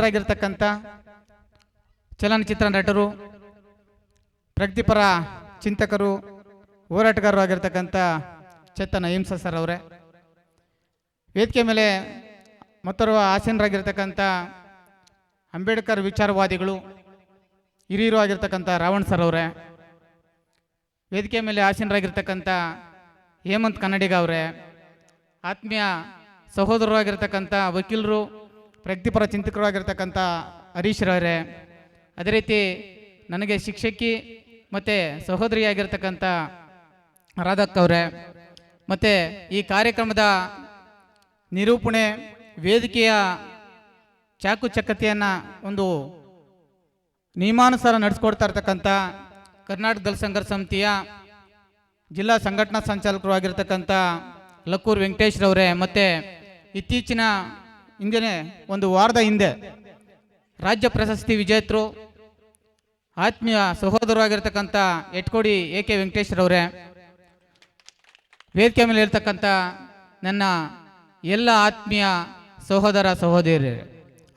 ಆಗಿರ್ತಕ್ಕಂಥ ಚಲನಚಿತ್ರ ನಟರು, ಪ್ರಗತಿಪರ ಚಿಂತಕರು, ಹೋರಾಟಗಾರರು ಆಗಿರ್ತಕ್ಕಂಥ ಚೇತನ ಅಹಿಂಸ ಸರ್ ಅವರೇ. ವೇದಿಕೆ ಮೇಲೆ ಮತ್ತೋರ್ವ ಆಸೀನರಾಗಿರ್ತಕ್ಕಂಥ ಅಂಬೇಡ್ಕರ್ ವಿಚಾರವಾದಿಗಳು, ಹಿರಿಯರು ಆಗಿರ್ತಕ್ಕಂಥ ರಾವಣ್ ಸರ್ ಅವರೇ. ವೇದಿಕೆ ಮೇಲೆ ಆಸೀನರಾಗಿರ್ತಕ್ಕಂಥ ಹೇಮಂತ್ ಕನ್ನಡಿಗ ಅವರೇ. ಆತ್ಮೀಯ ಸಹೋದರರು ಆಗಿರ್ತಕ್ಕಂಥ ವಕೀಲರು ಪ್ರಗತಿಪರ ಚಿಂತಕರಾಗಿರ್ತಕ್ಕಂಥ ಹರೀಶ್ರವರೇ ಹರೀಶ್ ರವರೇ, ಅದೇ ರೀತಿ ನನಗೆ ಶಿಕ್ಷಕಿ ಮತ್ತು ಸಹೋದರಿಯಾಗಿರ್ತಕ್ಕಂಥ ರಾಧಕ್ ಅವರೇ, ಮತ್ತು ಈ ಕಾರ್ಯಕ್ರಮದ ನಿರೂಪಣೆ ವೇದಿಕೆಯ ಚಾಕು ಚಕ್ಕತೆಯನ್ನು ಒಂದು ನಿಯಮಾನುಸಾರ ನಡೆಸ್ಕೊಡ್ತಾ ಇರ್ತಕ್ಕಂಥ ಕರ್ನಾಟಕ ದಳ ಸಂಘರ್ಷ ಸಮಿತಿಯ ಜಿಲ್ಲಾ ಸಂಘಟನಾ ಸಂಚಾಲಕರು ಆಗಿರ್ತಕ್ಕಂಥ ಲಕ್ಕೂರ್ ವೆಂಕಟೇಶ್ರವರೇ ಮತ್ತು ಇತ್ತೀಚಿನ ಹಿಂದೆ ಒಂದು ವಾರದ ಹಿಂದೆ ರಾಜ್ಯ ಪ್ರಶಸ್ತಿ ವಿಜೇತರು ಆತ್ಮೀಯ ಸಹೋದರವಾಗಿರ್ತಕ್ಕಂಥ ಎಟ್ಕೋಡಿ ಎ ಕೆ ವೆಂಕಟೇಶ್ವರವರೇ ವೇದಿಕೆ ಮೇಲೆ ಇರ್ತಕ್ಕಂಥ ನನ್ನ ಎಲ್ಲ ಆತ್ಮೀಯ ಸಹೋದರ ಸಹೋದರಿಯರೇ,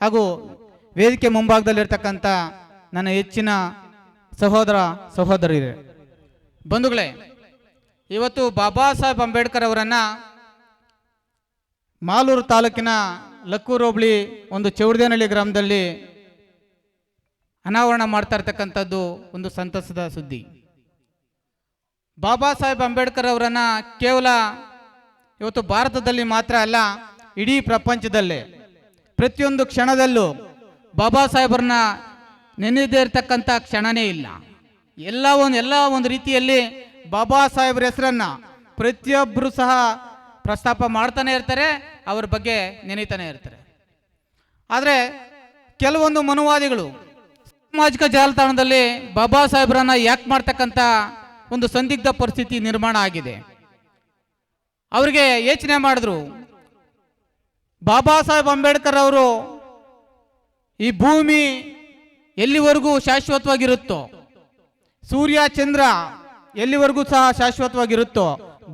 ಹಾಗೂ ವೇದಿಕೆ ಮುಂಭಾಗದಲ್ಲಿರ್ತಕ್ಕಂಥ ನನ್ನ ಹೆಚ್ಚಿನ ಸಹೋದರ ಸಹೋದರಿಯರೇ, ಬಂಧುಗಳೇ, ಇವತ್ತು ಬಾಬಾ ಸಾಹೇಬ್ ಅಂಬೇಡ್ಕರ್ ಅವರನ್ನು ಮಾಲೂರು ತಾಲೂಕಿನ ಲಕ್ಕೂರು ಒಂದು ಚೌಡದೇನಹಳ್ಳಿ ಗ್ರಾಮದಲ್ಲಿ ಅನಾವರಣ ಮಾಡ್ತಾ ಇರ್ತಕ್ಕಂಥದ್ದು ಒಂದು ಸಂತಸದ ಸುದ್ದಿ. ಬಾಬಾ ಸಾಹೇಬ್ ಅಂಬೇಡ್ಕರ್ ಅವರನ್ನು ಕೇವಲ ಇವತ್ತು ಭಾರತದಲ್ಲಿ ಮಾತ್ರ ಅಲ್ಲ, ಇಡೀ ಪ್ರಪಂಚದಲ್ಲೇ, ಪ್ರತಿಯೊಂದು ಕ್ಷಣದಲ್ಲೂ ಬಾಬಾ ಸಾಹೇಬರನ್ನ ನೆನೆದೇ ಇರತಕ್ಕಂಥ ಕ್ಷಣನೇ ಇಲ್ಲ. ಎಲ್ಲ ಒಂದು ಎಲ್ಲ ಒಂದು ರೀತಿಯಲ್ಲಿ ಬಾಬಾ ಸಾಹೇಬ್ರ ಹೆಸರನ್ನ ಪ್ರತಿಯೊಬ್ಬರು ಸಹ ಪ್ರಸ್ತಾಪ ಮಾಡ್ತಾನೆ ಇರ್ತಾರೆ. ಅವ್ರ ಬಗ್ಗೆ ನೆನೀತಾನೆ ಇರ್ತಾರೆ. ಆದರೆ ಕೆಲವೊಂದು ಮನುವಾದಿಗಳು ಸಾಮಾಜಿಕ ಜಾಲತಾಣದಲ್ಲಿ ಬಾಬಾ ಸಾಹೇಬ್ರನ್ನ ಯಾಕೆ ಮಾಡ್ತಕ್ಕಂಥ ಒಂದು ಸಂದಿಗ್ಧ ಪರಿಸ್ಥಿತಿ ನಿರ್ಮಾಣ ಆಗಿದೆ. ಅವರಿಗೆ ಯೋಚನೆ ಮಾಡಿದ್ರು, ಬಾಬಾ ಸಾಹೇಬ್ ಅಂಬೇಡ್ಕರ್ ಅವರು ಈ ಭೂಮಿ ಎಲ್ಲಿವರೆಗೂ ಶಾಶ್ವತವಾಗಿರುತ್ತೋ, ಸೂರ್ಯ, ಚಂದ್ರ ಎಲ್ಲಿವರೆಗೂ ಸಹ ಶಾಶ್ವತವಾಗಿರುತ್ತೋ,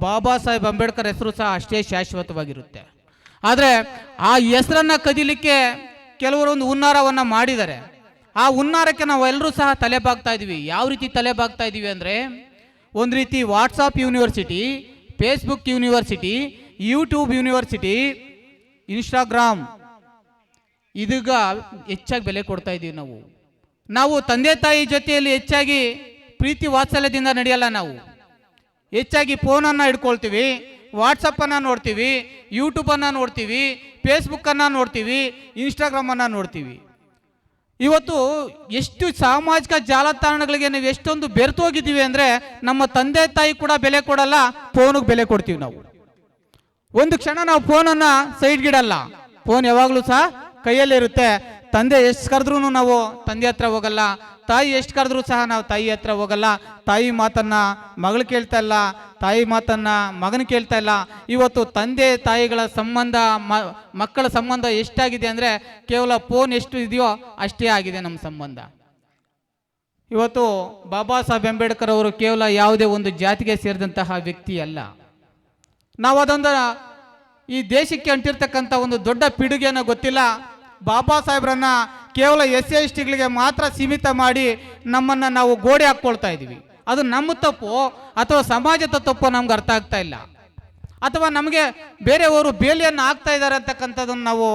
ಬಾಬಾ ಸಾಹೇಬ್ ಅಂಬೇಡ್ಕರ್ ಹೆಸರು ಸಹ ಅಷ್ಟೇ ಶಾಶ್ವತವಾಗಿರುತ್ತೆ. ಆದರೆ ಆ ಹೆಸರನ್ನು ಕದಿಲಿಕ್ಕೆ ಕೆಲವರೊಂದು ಹುನ್ನಾರವನ್ನು ಮಾಡಿದ್ದಾರೆ. ಆ ಹುನ್ನಾರಕ್ಕೆ ನಾವು ಎಲ್ಲರೂ ಸಹ ತಲೆ ಬಾಗ್ತಾ ಇದ್ದೀವಿ ಯಾವ ರೀತಿ ತಲೆ ಬಾಗ್ತಾ ಇದ್ದೀವಿ ಅಂದರೆ ಒಂದು ರೀತಿ WhatsApp university Facebook university YouTube university Instagram ಇದೀಗ ಹೆಚ್ಚಾಗಿ ಬೆಲೆ ಕೊಡ್ತಾ ಇದ್ದೀವಿ ನಾವು. ನಾವು ತಂದೆ ತಾಯಿ ಜೊತೆಯಲ್ಲಿ ಹೆಚ್ಚಾಗಿ ಪ್ರೀತಿ ವಾತ್ಸಲ್ಯದಿಂದ ನಡೆಯಲ್ಲ ನಾವು. ಹೆಚ್ಚಾಗಿ ಫೋನನ್ನು ಹಿಡ್ಕೊಳ್ತೀವಿ. ವಾಟ್ಸಪ್ಪನ್ನು ನೋಡ್ತೀವಿ ಯೂಟ್ಯೂಬನ್ನು ನೋಡ್ತೀವಿ ಫೇಸ್ಬುಕ್ಕನ್ನು ನೋಡ್ತೀವಿ ಇನ್ಸ್ಟಾಗ್ರಾಮನ್ನು ನೋಡ್ತೀವಿ. ಇವತ್ತು ಎಷ್ಟು ಸಾಮಾಜಿಕ ಜಾಲತಾಣಗಳಿಗೆ ನಾವು ಎಷ್ಟೊಂದು ಬೆರೆತೋಗಿದ್ದೀವಿ ಅಂದರೆ ನಮ್ಮ ತಂದೆ ತಾಯಿ ಕೂಡ ಬೆಲೆ ಕೊಡಲ್ಲ ಫೋನಿಗೆ ಬೆಲೆ ಕೊಡ್ತೀವಿ ನಾವು. ಒಂದು ಕ್ಷಣ ನಾವು ಫೋನನ್ನು ಸೈಡ್ಗಿಡಲ್ಲ ಫೋನ್ ಯಾವಾಗಲೂ ಸಹ ಕೈಯಲ್ಲೇ ಇರುತ್ತೆ. ತಂದೆ ಎಷ್ಟು ಕರೆದ್ರೂ ನಾವು ತಂದೆ ಹತ್ರ ಹೋಗಲ್ಲ, ತಾಯಿ ಎಷ್ಟು ಕರೆದ್ರೂ ಸಹ ನಾವು ತಾಯಿ ಹತ್ರ ಹೋಗಲ್ಲ. ತಾಯಿ ಮಾತನ್ನ ಮಗಳು ಕೇಳ್ತಾ ಇಲ್ಲ, ತಾಯಿ ಮಾತನ್ನ ಮಗನ ಕೇಳ್ತಾ ಇಲ್ಲ. ಇವತ್ತು ತಂದೆ ತಾಯಿಗಳ ಸಂಬಂಧ ಮಕ್ಕಳ ಸಂಬಂಧ ಎಷ್ಟಾಗಿದೆ ಅಂದರೆ ಕೇವಲ ಫೋನ್ ಎಷ್ಟು ಇದೆಯೋ ಅಷ್ಟೇ ಆಗಿದೆ ನಮ್ಮ ಸಂಬಂಧ. ಇವತ್ತು ಬಾಬಾ ಸಾಹೇಬ್ ಅಂಬೇಡ್ಕರ್ ಅವರು ಕೇವಲ ಯಾವುದೇ ಒಂದು ಜಾತಿಗೆ ಸೇರಿದಂತಹ ವ್ಯಕ್ತಿ ಅಲ್ಲ. ನಾವು ಅದೊಂದು ಈ ದೇಶಕ್ಕೆ ಅಂಟಿರ್ತಕ್ಕಂಥ ಒಂದು ದೊಡ್ಡ ಪಿಡುಗೆಯನ್ನು ಗೊತ್ತಿಲ್ಲ. ಬಾಬಾ ಸಾಹೇಬ್ರನ್ನ ಕೇವಲ ಎಸ್ ಸಿ ಎಸ್ ಟಿಗಳಿಗೆ ಮಾತ್ರ ಸೀಮಿತ ಮಾಡಿ ನಮ್ಮನ್ನು ನಾವು ಗೋಡೆ ಹಾಕ್ಕೊಳ್ತಾ ಇದ್ದೀವಿ. ಅದು ನಮ್ಮ ತಪ್ಪು ಅಥವಾ ಸಮಾಜದ ತಪ್ಪು ನಮ್ಗೆ ಅರ್ಥ ಆಗ್ತಾ ಇಲ್ಲ. ಅಥವಾ ನಮಗೆ ಬೇರೆಯವರು ಬೇಲಿಯನ್ನು ಹಾಕ್ತಾ ಇದ್ದಾರೆ ಅಂತಕ್ಕಂಥದ್ದನ್ನು ನಾವು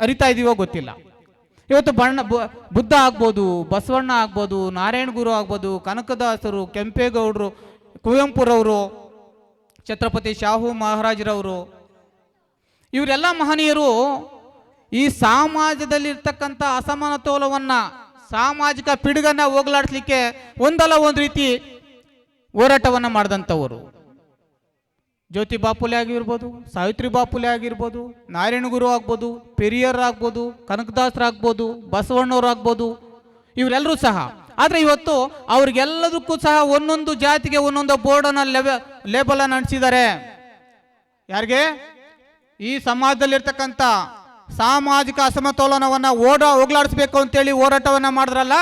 ಅರಿತಾ ಇದೀವೋ ಗೊತ್ತಿಲ್ಲ. ಇವತ್ತು ಬಣ್ಣ ಬುದ್ಧ ಆಗ್ಬೋದು, ಬಸವಣ್ಣ ಆಗ್ಬೋದು, ನಾರಾಯಣ ಗುರು ಆಗ್ಬೋದು, ಕನಕದಾಸರು, ಕೆಂಪೇಗೌಡರು, ಕುವೆಂಪುರವರು, ಛತ್ರಪತಿ ಶಾಹು ಮಹಾರಾಜರವರು, ಇವರೆಲ್ಲ ಮಹನೀಯರು ಈ ಸಮಾಜದಲ್ಲಿರ್ತಕ್ಕಂಥ ಅಸಮಾನತೋಲವನ್ನ ಸಾಮಾಜಿಕ ಪಿಡುಗನ್ನ ಹೋಗಲಾಡಿಸ್ಲಿಕ್ಕೆ ಒಂದಲ್ಲ ಒಂದು ರೀತಿ ಹೋರಾಟವನ್ನ ಮಾಡಿದಂಥವರು. ಜ್ಯೋತಿ ಬಾಪುಲೆ ಆಗಿರ್ಬೋದು, ಸಾವಿತ್ರಿ ಬಾಪುಲೆ ಆಗಿರ್ಬೋದು, ನಾರಾಯಣ ಗುರು ಆಗ್ಬೋದು, ಪೆರಿಯರ್ ಆಗ್ಬೋದು ಕನಕದಾಸರಾಗ್ಬೋದು ಆಗ್ಬೋದು, ಬಸವಣ್ಣವ್ರು ಆಗ್ಬೋದು ಇವರೆಲ್ಲರೂ ಸಹ. ಆದರೆ ಇವತ್ತು ಅವ್ರಿಗೆಲ್ಲದಕ್ಕೂ ಸಹ ಒಂದೊಂದು ಜಾತಿಗೆ ಒಂದೊಂದು ಬೋರ್ಡನ್ನು ಲೇಬಲ್ ಲೇಬಲನ್ನು ಅಂಟಿಸಿದ್ದಾರೆ ಯಾರಿಗೆ? ಈ ಸಮಾಜದಲ್ಲಿರ್ತಕ್ಕಂಥ ಸಾಮಾಜಿಕ ಅಸಮತೋಲನವನ್ನ ಓಡ ಹೋಗ್ಲಾಡಿಸ್ಬೇಕು ಅಂತೇಳಿ ಹೋರಾಟವನ್ನ ಮಾಡಿದ್ರಲ್ಲ,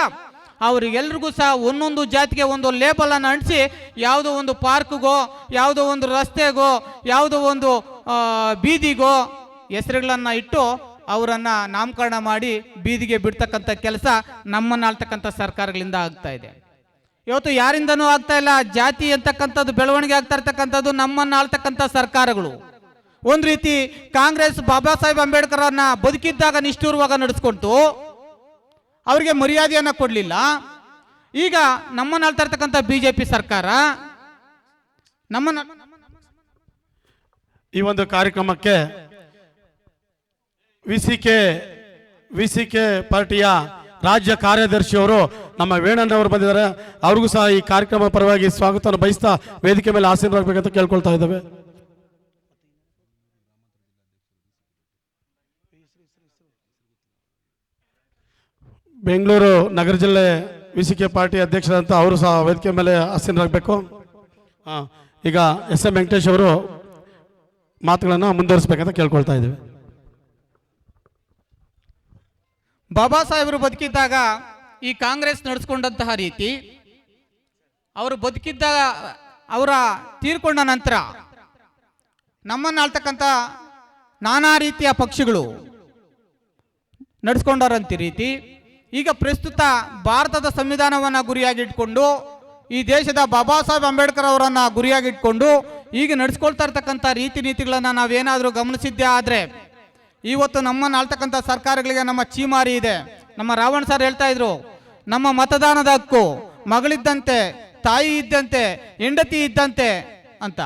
ಅವರಿಗೆಲ್ರಿಗೂ ಸಹ ಒಂದೊಂದು ಜಾತಿಗೆ ಒಂದು ಲೇಬಲ್ ಅನ್ನು ಅಂಟಿಸಿ, ಯಾವುದೋ ಒಂದು ಪಾರ್ಕ್ಗೋ, ಯಾವುದೋ ಒಂದು ರಸ್ತೆಗೋ, ಯಾವುದೋ ಒಂದು ಬೀದಿಗೋ ಹೆಸರುಗಳನ್ನ ಇಟ್ಟು ಅವರನ್ನು ನಾಮಕರಣ ಮಾಡಿ ಬೀದಿಗೆ ಬಿಡ್ತಕ್ಕಂಥ ಕೆಲಸ ನಮ್ಮನ್ನು ಆಳ್ತಕ್ಕಂಥ ಸರ್ಕಾರಗಳಿಂದ ಆಗ್ತಾ ಇದೆ. ಇವತ್ತು ಯಾರಿಂದನೂ ಆಗ್ತಾ ಇಲ್ಲ, ಜಾತಿ ಅಂತಕ್ಕಂಥದ್ದು ಬೆಳವಣಿಗೆ ಆಗ್ತಾ ಇರ್ತಕ್ಕಂಥದ್ದು ನಮ್ಮನ್ನು ಆಳ್ತಕ್ಕಂಥ ಸರ್ಕಾರಗಳು. ಒಂದು ರೀತಿ ಕಾಂಗ್ರೆಸ್ ಬಾಬಾ ಸಾಹೇಬ್ ಅಂಬೇಡ್ಕರ್ ಬದುಕಿದ್ದಾಗ ನಿಷ್ಠೂರವಾಗ ನಡೆಸ್ಕೊಳ್ತು ಅವರಿಗೆ ಮರ್ಯಾದೆಯನ್ನು ಕೊಡಲಿಲ್ಲ. ಈಗ ನಮ್ಮನ್ನು ಆಳ್ತಾ ಇರ್ತಕ್ಕಂಥ ಬಿ ಜೆ ಪಿ ಸರ್ಕಾರ ನಮ್ಮ ಈ ಒಂದು ಕಾರ್ಯಕ್ರಮಕ್ಕೆ V C K V C K ಪಾರ್ಟಿಯ ರಾಜ್ಯ ಕಾರ್ಯದರ್ಶಿಯವರು ನಮ್ಮ ವೇಣಣ್ಣವರು ಬಂದಿದ್ದಾರೆ. ಅವ್ರಿಗೂ ಸಹ ಈ ಕಾರ್ಯಕ್ರಮ ಪರವಾಗಿ ಸ್ವಾಗತವನ್ನು ಬಯಸ್ತಾ ವೇದಿಕೆ ಮೇಲೆ ಆಸೀನರಾಗಬೇಕಂತ ಕೇಳ್ಕೊಳ್ತಾ ಇದ್ದೇವೆ. ಬೆಂಗಳೂರು ನಗರ ಜಿಲ್ಲೆ ವಿ ಪಾರ್ಟಿ ಅಧ್ಯಕ್ಷರಂತ ಅವರು ಸಹ ವೇದಿಕೆ ಮೇಲೆ ಆಸೀನರಾಗಬೇಕು. ಹಾಂ ಈಗ ಎಸ್ ಎಂ ವೆಂಕಟೇಶ್ ಅವರು ಮಾತುಗಳನ್ನು ಮುಂದುವರಿಸಬೇಕಂತ ಕೇಳ್ಕೊಳ್ತಾ ಇದ್ದೀವಿ. ಬಾಬಾ ಸಾಹೇಬರು ಬದುಕಿದ್ದಾಗ ಈ ಕಾಂಗ್ರೆಸ್ ನಡೆಸ್ಕೊಂಡಂತಹ ರೀತಿ ಅವರು ಬದುಕಿದ್ದ ಅವರ ತೀರ್ಕೊಂಡ ನಂತರ ನಮ್ಮನ್ನು ಆಳ್ತಕ್ಕಂಥ ನಾನಾ ರೀತಿಯ ಪಕ್ಷಿಗಳು ನಡೆಸ್ಕೊಂಡಾರಂತ ರೀತಿ ಈಗ ಪ್ರಸ್ತುತ ಭಾರತದ ಸಂವಿಧಾನವನ್ನು ಗುರಿಯಾಗಿಟ್ಕೊಂಡು, ಈ ದೇಶದ ಬಾಬಾ ಸಾಹೇಬ್ ಅಂಬೇಡ್ಕರ್ ಅವರನ್ನು ಗುರಿಯಾಗಿಟ್ಕೊಂಡು, ಈಗ ನಡೆಸ್ಕೊಳ್ತಾ ಇರ್ತಕ್ಕಂಥ ರೀತಿ ನೀತಿಗಳನ್ನು ನಾವೇನಾದರೂ ಗಮನಿಸಿದ್ದೇ ಆದರೆ, ಇವತ್ತು ನಮ್ಮನ್ನು ಆಳ್ತಕ್ಕಂಥ ಸರ್ಕಾರಗಳಿಗೆ ನಮ್ಮ ಚೀಮಾರಿ ಇದೆ. ನಮ್ಮ ರಾವಣ ಸರ್ ಹೇಳ್ತಾ ಇದ್ರು, ನಮ್ಮ ಮತದಾನದ ಹಕ್ಕು ಮಗಳಿದ್ದಂತೆ, ತಾಯಿ ಇದ್ದಂತೆ, ಹೆಂಡತಿ ಇದ್ದಂತೆ ಅಂತ.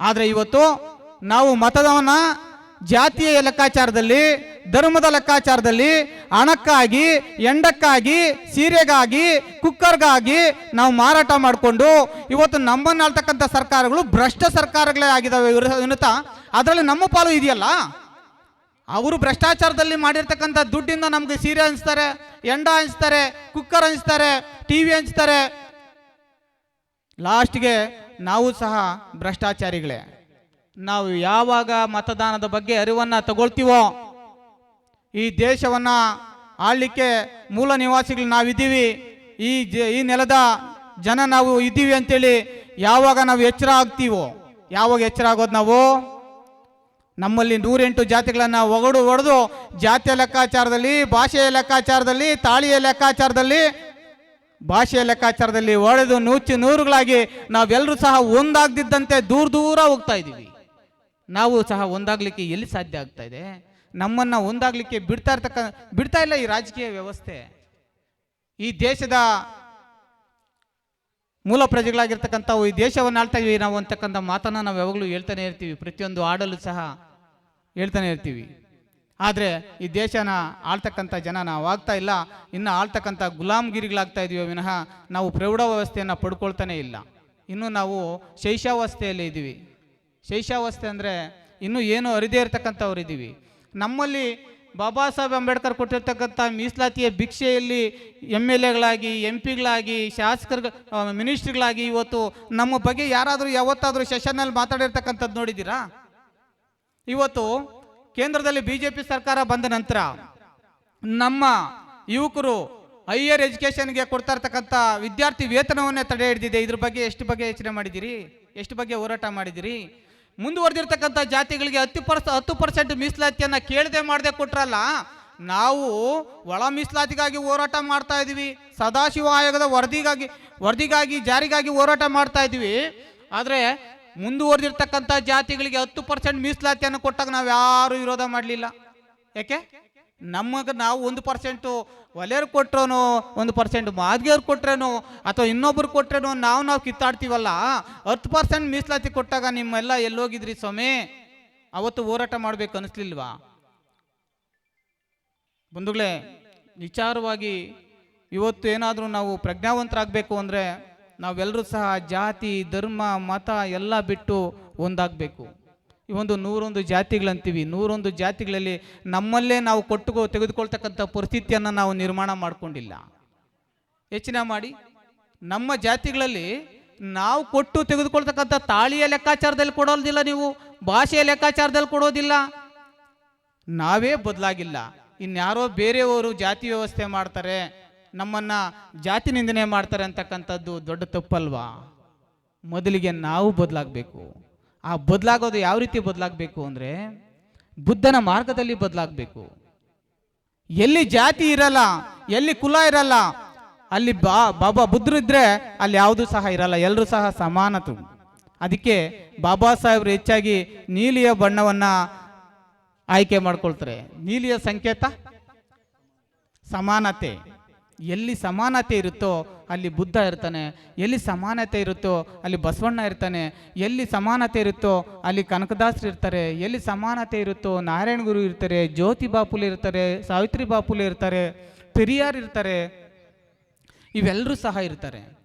ಆದರೆ ಇವತ್ತು ನಾವು ಮತದವನ್ನ ಜಾತಿಯ ಲೆಕ್ಕಾಚಾರದಲ್ಲಿ, ಧರ್ಮದ ಲೆಕ್ಕಾಚಾರದಲ್ಲಿ ಹಣಕ್ಕಾಗಿ ಎಂಡಕ್ಕಾಗಿ, ಸೀರೆಗಾಗಿ, ಕುಕ್ಕರ್ಗಾಗಿ ನಾವು ಮಾರಾಟ ಮಾಡಿಕೊಂಡು, ಇವತ್ತು ನಮ್ಮನ್ನಾಳ್ತಕ್ಕಂಥ ಸರ್ಕಾರಗಳು ಭ್ರಷ್ಟ ಸರ್ಕಾರಗಳೇ ಆಗಿದ್ದಾವೆ ವಿನತ. ಅದರಲ್ಲಿ ನಮ್ಮ ಪಾಲು ಇದೆಯಲ್ಲ? ಅವರು ಭ್ರಷ್ಟಾಚಾರದಲ್ಲಿ ಮಾಡಿರ್ತಕ್ಕಂಥ ದುಡ್ಡಿಂದ ನಮಗೆ ಸೀರೆ ಹಂಚ್ತಾರೆ, ಎಂಡ ಹಂಚ್ತಾರೆ, ಕುಕ್ಕರ್ ಹಂಚ್ತಾರೆ ಟಿ ವಿ ಹಂಚ್ತಾರೆ. ಲಾಸ್ಟ್ಗೆ ನಾವು ಸಹ ಭ್ರಷ್ಟಾಚಾರಿಗಳೇ. ನಾವು ಯಾವಾಗ ಮತದಾನದ ಬಗ್ಗೆ ಅರಿವನ್ನು ತಗೊಳ್ತೀವೋ ಈ ದೇಶವನ್ನ ಆಳ್ಲಿಕ್ಕೆ ಮೂಲ ನಿವಾಸಿಗಳು ನಾವಿದ್ದೀವಿ. ಈ ಜ, ಈ ನೆಲದ ಜನ ನಾವು ಇದ್ದೀವಿ ಅಂತೇಳಿ ಯಾವಾಗ ನಾವು ಎಚ್ಚರ ಆಗ್ತೀವೋ, ಯಾವಾಗ ಎಚ್ಚರ ಆಗೋದು ನಾವು? ನಮ್ಮಲ್ಲಿ ನೂರೆಂಟು ಜಾತಿಗಳನ್ನು ಒಗಡು ಒಡೆದು ಜಾತಿಯ ಲೆಕ್ಕಾಚಾರದಲ್ಲಿ, ಭಾಷೆಯ ಲೆಕ್ಕಾಚಾರದಲ್ಲಿ, ತಾಳಿಯ ಲೆಕ್ಕಾಚಾರದಲ್ಲಿ, ಭಾಷೆಯ ಲೆಕ್ಕಾಚಾರದಲ್ಲಿ ಒಡೆದು ನೂಚು ನೂರುಗಳಾಗಿ ನಾವೆಲ್ಲರೂ ಸಹ ಒಂದಾಗ್ದಿದ್ದಂತೆ ದೂರ ದೂರ ಹೋಗ್ತಾ ಇದ್ದೀವಿ. ನಾವು ಸಹ ಒಂದಾಗಲಿಕ್ಕೆ ಎಲ್ಲಿ ಸಾಧ್ಯ ಆಗ್ತಾ ಇದೆ? ನಮ್ಮನ್ನ ಒಂದಾಗಲಿಕ್ಕೆ ಬಿಡ್ತಾ ಇರ್ತಕ್ಕ, ಬಿಡ್ತಾ ಇಲ್ಲ ಈ ರಾಜಕೀಯ ವ್ಯವಸ್ಥೆ. ಈ ದೇಶದ ಮೂಲ ಪ್ರಜೆಗಳಾಗಿರ್ತಕ್ಕಂಥವು ಈ ದೇಶವನ್ನು ಆಳ್ತಾ ಇದೀವಿ ನಾವು ಅಂತಕ್ಕಂಥ ಮಾತನ್ನು ನಾವು ಯಾವಾಗಲೂ ಹೇಳ್ತಾನೆ ಇರ್ತೀವಿ. ಪ್ರತಿಯೊಂದು ಆಡಲು ಸಹ ಹೇಳ್ತಾನೆ ಇರ್ತೀವಿ. ಆದರೆ ಈ ದೇಶನ ಆಳ್ತಕ್ಕಂಥ ಜನ ನಾವು ಆಗ್ತಾ ಇಲ್ಲ. ಇನ್ನು ಆಳ್ತಕ್ಕಂಥ ಗುಲಾಮ್ಗಿರಿಗಳಾಗ್ತಾ ಇದೀವಿ ವಿನಃ ನಾವು ಪ್ರೌಢ ವ್ಯವಸ್ಥೆಯನ್ನು ಪಡ್ಕೊಳ್ತಾನೆ ಇಲ್ಲ. ಇನ್ನು ನಾವು ಶೈಶಾವಸ್ಥೆಯಲ್ಲಿ ಇದ್ದೀವಿ. ಶೈಶಾವಸ್ಥೆ ಅಂದರೆ ಇನ್ನೂ ಏನು ಅರಿದೇ ಇರತಕ್ಕಂಥವ್ರು ಇದ್ದೀವಿ ನಮ್ಮಲ್ಲಿ ಬಾಬಾ ಸಾಹೇಬ್ ಅಂಬೇಡ್ಕರ್ ಕೊಟ್ಟಿರ್ತಕ್ಕಂಥ ಮೀಸಲಾತಿಯ ಭಿಕ್ಷೆಯಲ್ಲಿ ಎಂ ಎಲ್ ಎಗಳಾಗಿ ಎಂ ಪಿಗಳಾಗಿ ಶಾಸಕರು ಮಿನಿಸ್ಟ್ರಿಗಳಾಗಿ ಇವತ್ತು ನಮ್ಮ ಬಗ್ಗೆ ಯಾರಾದರೂ ಯಾವತ್ತಾದರೂ ಸೆಷನ್ನಲ್ಲಿ ಮಾತಾಡಿರ್ತಕ್ಕಂಥದ್ದು ನೋಡಿದ್ದೀರಾ? ಇವತ್ತು ಕೇಂದ್ರದಲ್ಲಿ ಬಿ ಜೆ ಪಿ ಸರ್ಕಾರ ಬಂದ ನಂತರ ನಮ್ಮ ಯುವಕರು ಹೈಯರ್ ಎಜುಕೇಷನ್ಗೆ ಕೊಡ್ತಾ ಇರ್ತಕ್ಕಂಥ ವಿದ್ಯಾರ್ಥಿ ವೇತನವನ್ನೇ ತಡೆ ಹಿಡಿದಿದೆ. ಇದ್ರ ಬಗ್ಗೆ ಎಷ್ಟು ಬಗ್ಗೆ ಯೋಚನೆ ಮಾಡಿದ್ದೀರಿ? ಎಷ್ಟು ಬಗ್ಗೆ ಹೋರಾಟ ಮಾಡಿದಿರಿ ಮುಂದುವರೆದಿರ್ತಕ್ಕಂಥ ಜಾತಿಗಳಿಗೆ ಹತ್ತು ಪರ್ಸ, ಹತ್ತು ಪರ್ಸೆಂಟ್ ಮೀಸಲಾತಿಯನ್ನು ಕೇಳದೆ ಮಾಡದೆ ಕೊಟ್ರಲ್ಲ, ನಾವು ಒಳ ಮೀಸಲಾತಿಗಾಗಿ ಹೋರಾಟ ಮಾಡ್ತಾ ಇದ್ದೀವಿ ಸದಾಶಿವ ಆಯೋಗದ ವರದಿಗಾಗಿ ವರದಿಗಾಗಿ, ಜಾರಿಗಾಗಿ ಹೋರಾಟ ಮಾಡ್ತಾ ಇದ್ದೀವಿ ಆದರೆ ಮುಂದುವರೆದಿರ್ತಕ್ಕಂಥ ಜಾತಿಗಳಿಗೆ ಹತ್ತು ಪರ್ಸೆಂಟ್ ಮೀಸಲಾತಿಯನ್ನು ಕೊಟ್ಟಾಗ ನಾವು ಯಾರೂ ವಿರೋಧ ಮಾಡಲಿಲ್ಲ. ಯಾಕೆ? ನಮಗೆ ನಾವು ಒಂದು ಪರ್ಸೆಂಟು ಒಲೆಯವ್ರು ಕೊಟ್ರೇನು, ಒಂದು ಪರ್ಸೆಂಟ್ ಮಾದಿಗೆಯವ್ರು ಕೊಟ್ರೇನೋ, ಅಥವಾ ಇನ್ನೊಬ್ರು ಕೊಟ್ರೇನು, ನಾವು ನಾವು ಕಿತ್ತಾಡ್ತೀವಲ್ಲ, ಹತ್ತು ಪರ್ಸೆಂಟ್ ಮೀಸಲಾತಿ ಕೊಟ್ಟಾಗ ನಿಮ್ಮೆಲ್ಲ ಎಲ್ಲೋಗಿದ್ರಿ ಸ್ವಾಮಿ? ಅವತ್ತು ಹೋರಾಟ ಮಾಡ್ಬೇಕು ಅನಿಸ್ಲಿಲ್ವಾ? ಬಂಧುಗಳೇ, ವಿಚಾರವಾಗಿ ಇವತ್ತು ಏನಾದರೂ ನಾವು ಪ್ರಜ್ಞಾವಂತರಾಗಬೇಕು ಅಂದರೆ ನಾವೆಲ್ಲರೂ ಸಹ ಜಾತಿ, ಧರ್ಮ, ಮತ ಎಲ್ಲ ಬಿಟ್ಟು ಒಂದಾಗಬೇಕು. ಈ ಒಂದು ನೂರೊಂದು ಜಾತಿಗಳಂತೀವಿ. ನೂರೊಂದು ಜಾತಿಗಳಲ್ಲಿ ನಮ್ಮಲ್ಲೇ ನಾವು ಕೊಟ್ಟು ತೆಗೆದುಕೊಳ್ತಕ್ಕಂಥ ಪರಿಸ್ಥಿತಿಯನ್ನು ನಾವು ನಿರ್ಮಾಣ ಮಾಡಿಕೊಂಡಿಲ್ಲ. ಯೋಚನೆ ಮಾಡಿ. ನಮ್ಮ ಜಾತಿಗಳಲ್ಲಿ ನಾವು ಕೊಟ್ಟು ತೆಗೆದುಕೊಳ್ತಕ್ಕಂಥ ತಾಳಿಯ ಲೆಕ್ಕಾಚಾರದಲ್ಲಿ ಕೊಡೋದಿಲ್ಲ ನೀವು, ಭಾಷೆಯ ಲೆಕ್ಕಾಚಾರದಲ್ಲಿ ಕೊಡೋದಿಲ್ಲ. ನಾವೇ ಬದಲಾಗಿಲ್ಲ. ಇನ್ಯಾರೋ ಬೇರೆಯವರು ಜಾತಿ ವ್ಯವಸ್ಥೆ ಮಾಡ್ತಾರೆ, ನಮ್ಮನ್ನು ಜಾತಿ ನಿಂದನೆ ಮಾಡ್ತಾರೆ ಅಂತಕ್ಕಂಥದ್ದು ದೊಡ್ಡ ತಪ್ಪಲ್ವಾ? ಮೊದಲಿಗೆ ನಾವು ಬದಲಾಗಬೇಕು. ಆ ಬದಲಾಗೋದು ಯಾವ ರೀತಿ ಬದಲಾಗಬೇಕು ಅಂದರೆ ಬುದ್ಧನ ಮಾರ್ಗದಲ್ಲಿ ಬದಲಾಗಬೇಕು. ಎಲ್ಲಿ ಜಾತಿ ಇರಲ್ಲ, ಎಲ್ಲಿ ಕುಲ ಇರಲ್ಲ, ಅಲ್ಲಿ ಬಾ, ಬಾಬಾ ಬುದ್ಧರು ಇದ್ರೆ ಅಲ್ಲಿ ಯಾವುದು ಸಹ ಇರಲ್ಲ ಎಲ್ಲರೂ ಸಹ ಸಮಾನತು ಅದಕ್ಕೆ ಬಾಬಾ ಸಾಹೇಬ್ರು ಹೆಚ್ಚಾಗಿ ನೀಲಿಯ ಬಣ್ಣವನ್ನು ಆಯ್ಕೆ ಮಾಡ್ಕೊಳ್ತಾರೆ. ನೀಲಿಯ ಸಂಕೇತ, ಸಮಾನತೆ. ಎಲ್ಲಿ ಸಮಾನತೆ ಇರುತ್ತೋ ಅಲ್ಲಿ ಬುದ್ಧ ಇರ್ತಾನೆ. ಎಲ್ಲಿ ಸಮಾನತೆ ಇರುತ್ತೋ ಅಲ್ಲಿ ಬಸವಣ್ಣ ಇರ್ತಾನೆ. ಎಲ್ಲಿ ಸಮಾನತೆ ಇರುತ್ತೋ ಅಲ್ಲಿ ಕನಕದಾಸರು ಇರ್ತಾರೆ. ಎಲ್ಲಿ ಸಮಾನತೆ ಇರುತ್ತೋ ನಾರಾಯಣ ಗುರು ಇರ್ತಾರೆ, ಜ್ಯೋತಿ ಬಾಪುಲೆ ಇರ್ತಾರೆ, ಸಾವಿತ್ರಿ ಬಾಪುಲೆ ಇರ್ತಾರೆ, ಪೆರಿಯಾರ್ ಇರ್ತಾರೆ. ಇವೆಲ್ಲರೂ ಸಹ ಇರ್ತಾರೆ.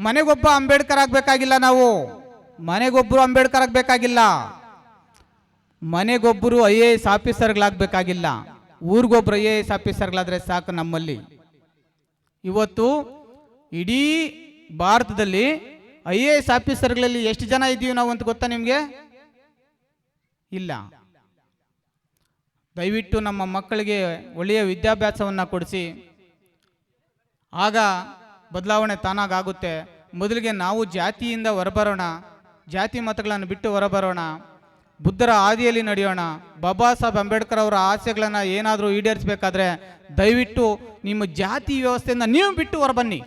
ಮನೆಗೊಬ್ಬ ಅಂಬೇಡ್ಕರ್ ಆಗಬೇಕಾಗಿಲ್ಲ ನಾವು. ಮನೆಗೊಬ್ಬರು ಅಂಬೇಡ್ಕರ್ ಆಗಬೇಕಾಗಿಲ್ಲ. ಮನೆಗೊಬ್ಬರು ಐ ಎ ಎಸ್ ಆಫೀಸರ್ಗಳಾಗಬೇಕಾಗಿಲ್ಲ. ಊರಿಗೊಬ್ರು ಐ ಎ ಎಸ್ ಆಫೀಸರ್ಗಳಾದರೆ ಸಾಕು ನಮ್ಮಲ್ಲಿ. ಇವತ್ತು ಇಡೀ ಭಾರತದಲ್ಲಿ ಐ ಎ ಎಸ್ ಆಫೀಸರ್ಗಳಲ್ಲಿ ಎಷ್ಟು ಜನ ಇದ್ದೀವಿ ನಾವು ಅಂತ ಗೊತ್ತಾ ನಿಮಗೆ? ಇಲ್ಲ. ದಯವಿಟ್ಟು ನಮ್ಮ ಮಕ್ಕಳಿಗೆ ಒಳ್ಳೆಯ ವಿದ್ಯಾಭ್ಯಾಸವನ್ನು ಕೊಡಿಸಿ. ಆಗ ಬದಲಾವಣೆ ತಾನಾಗುತ್ತೆ ಮೊದಲಿಗೆ ನಾವು ಜಾತಿಯಿಂದ ಹೊರಬರೋಣ, ಜಾತಿ ಮತಗಳನ್ನು ಬಿಟ್ಟು ಹೊರಬರೋಣ, ಬುದ್ಧರ ಹಾದಿಯಲ್ಲಿ ನಡೆಯೋಣ. ಬಾಬಾ ಸಾಹೇಬ್ ಅಂಬೇಡ್ಕರ್ ಅವರ ಆಸೆಗಳನ್ನು ಏನಾದರೂ ಈಡೇರಿಸಬೇಕಾದ್ರೆ ದಯವಿಟ್ಟು ನಿಮ್ಮ ಜಾತಿ ವ್ಯವಸ್ಥೆಯಿಂದ ನೀವು ಬಿಟ್ಟು ಹೊರಬನ್ನಿ.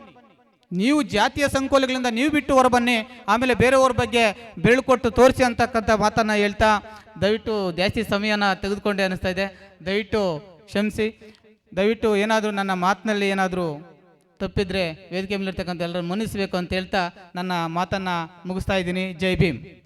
ನೀವು ಜಾತಿಯ ಸಂಕೋಲೆಗಳಿಂದ ನೀವು ಬಿಟ್ಟು ಹೊರಬನ್ನಿ. ಆಮೇಲೆ ಬೇರೆಯವ್ರ ಬಗ್ಗೆ ಬೇಳ್ಕೊಟ್ಟು ತೋರಿಸಿ ಅಂತಕ್ಕಂಥ ಮಾತನ್ನು ಹೇಳ್ತಾ ದಯವಿಟ್ಟು ಜಾಸ್ತಿ ಸಮಯನ ತೆಗೆದುಕೊಂಡೆ ಅನಿಸ್ತಾ ಇದೆ. ದಯವಿಟ್ಟು ಕ್ಷಮಿಸಿ. ದಯವಿಟ್ಟು ಏನಾದರೂ ನನ್ನ ಮಾತಿನಲ್ಲಿ ಏನಾದರೂ ತಪ್ಪಿದ್ರೆ ವೇದಿಕೆ ಮೇಲಿರ್ತಕ್ಕಂಥ ಎಲ್ಲರೂ ಮನ್ನಿಸಬೇಕು ಅಂತ ಹೇಳ್ತಾ ನನ್ನ ಮಾತನ್ನು ಮುಗಿಸ್ತಾ ಇದ್ದೀನಿ. ಜೈ ಭೀಮ್.